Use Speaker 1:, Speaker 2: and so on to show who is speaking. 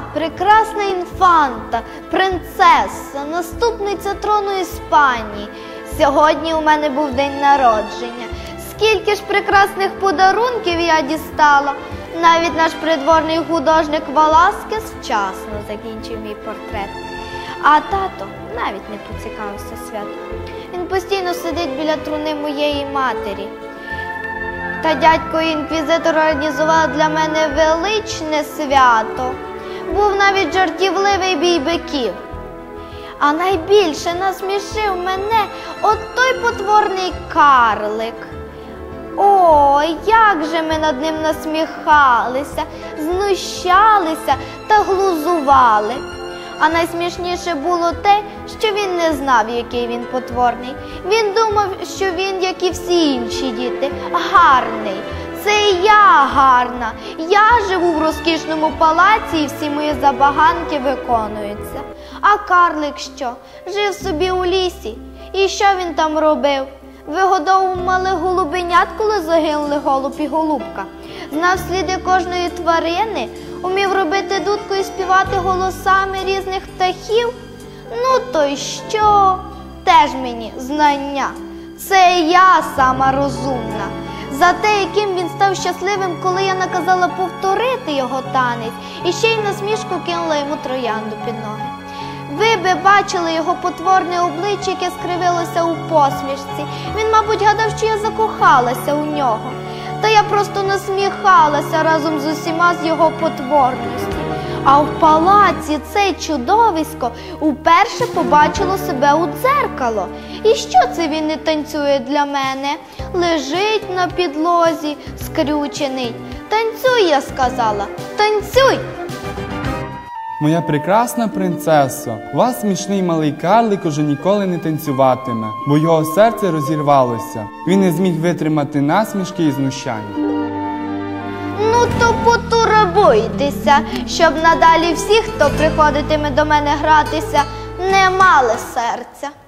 Speaker 1: Прекрасна інфанта, принцеса, наступниця трону Іспанії. Сьогодні у мене був день народження. Скільки ж прекрасних подарунків я дістала. Навіть наш придворний художник Валаскес вчасно закінчив мій портрет. А тато навіть не поцікавився святом. Він постійно сидить біля труни моєї матері. Та дядько інквізитор організував для мене величне свято. Був навіть жартівливий бій биків. А найбільше насмішив мене от той потворний карлик. О, як же ми над ним насміхалися, знущалися та глузували. А найсмішніше було те, що він не знав, який він потворний. Він думав, що він, як і всі інші діти, гарний. Це я гарна. Я живу в розкішному палаці і всі мої забаганки виконуються. А карлик що? Жив собі у лісі. І що він там робив? Вигодовував малих голубенят, коли загинули голуб і голубка. Знав сліди кожної тварини, умів робити дудку і співати голосами різних птахів. Ну то й що? Теж мені знання. Це я сама розумна. За те, яким він став щасливим, коли я наказала повторити його танець, і ще й насмішку кинула йому троянду під ноги. Ви би бачили його потворне обличчя, яке скривилося у посмішці. Він, мабуть, гадав, що я закохалася у нього. Та я просто насміхалася разом з усіма з його потворності. А в палаці це чудовисько уперше побачило себе у дзеркало. І що це він не танцює для мене? Лежить на підлозі, скрючений. Танцюй, я сказала, танцюй!
Speaker 2: Моя прекрасна принцесо, вас смішний малий карлик уже ніколи не танцюватиме, бо його серце розірвалося. Він не зміг витримати насмішки і знущання.
Speaker 1: Ну то потурбуйтеся, щоб надалі всі, хто приходитиме до мене гратися, не мали серця.